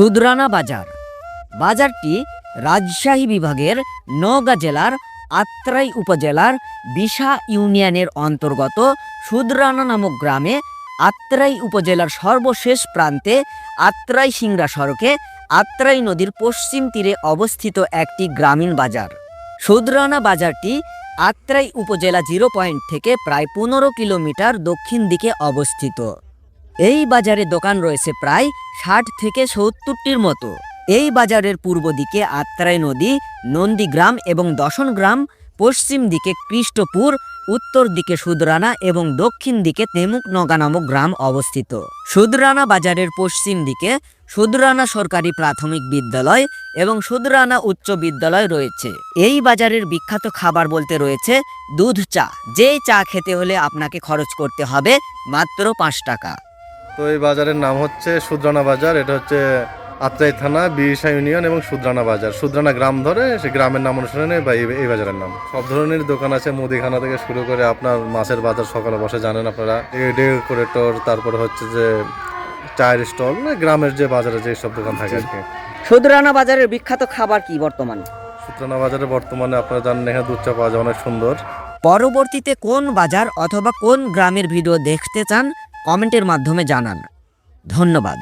সুদরানা বাজার। বাজারটি রাজশাহী বিভাগের নওগাঁ জেলার আত্রাই উপজেলার বিশা ইউনিয়নের অন্তর্গত সুদরানা নামক গ্রামে আত্রাই উপজেলার সর্বশেষ প্রান্তে আত্রাই সিংড়া সড়কে আত্রাই নদীর পশ্চিম তীরে অবস্থিত একটি গ্রামীণ বাজার। সুদরানা বাজারটি আত্রাই উপজেলা জিরো পয়েন্ট থেকে প্রায় পনেরো কিলোমিটার দক্ষিণ দিকে অবস্থিত। এই বাজারে দোকান রয়েছে প্রায় ষাট থেকে সত্তরটির মতো। এই বাজারের পূর্ব দিকে আত্রাই নদী, নন্দীগ্রাম এবং দশনগ্রাম, পশ্চিম দিকে কৃষ্টপুর, উত্তর দিকে সুদরানা এবং দক্ষিণ দিকে তেমুক নগা নামক গ্রাম অবস্থিত। সুদরানা বাজারের পশ্চিম দিকে সুদরানা সরকারি প্রাথমিক বিদ্যালয় এবং সুদরানা উচ্চ বিদ্যালয় রয়েছে। এই বাজারের বিখ্যাত খাবার বলতে রয়েছে দুধ চা। যে চা খেতে হলে আপনাকে খরচ করতে হবে মাত্র পাঁচ টাকা। তো এই বাজারের নাম হচ্ছে সুদ্রানা বাজার এটা হচ্ছে আত্রাই থানা বিরিশা ইউনিয়ন এবং সুদ্রানা বাজার। সুদ্রানা গ্রাম ধরে সে গ্রামের নাম অনুসারে বা এই এই বাজারের নাম। সব ধরনের দোকান আছে মুদিখানা থেকে শুরু করে আপনার মাছের বাজার সকালে বসে জানেন আপনারা। ডেকোরেটর তারপরে হচ্ছে যে চায়ের স্টল গ্রামের যে বাজারে যে সব দোকান থাকে আর কি। সুদরানা বাজারের বিখ্যাত খাবার কি বর্তমান? সুদ্রানা বাজারে বর্তমানে আপনারা জানেন এখানে দুধ চা পাওয়া যায় অনেক সুন্দর। পরবর্তীতে কোন বাজার অথবা কোন গ্রামের ভিডিও দেখতে চান কমেন্টের মাধ্যমে জানান। ধন্যবাদ।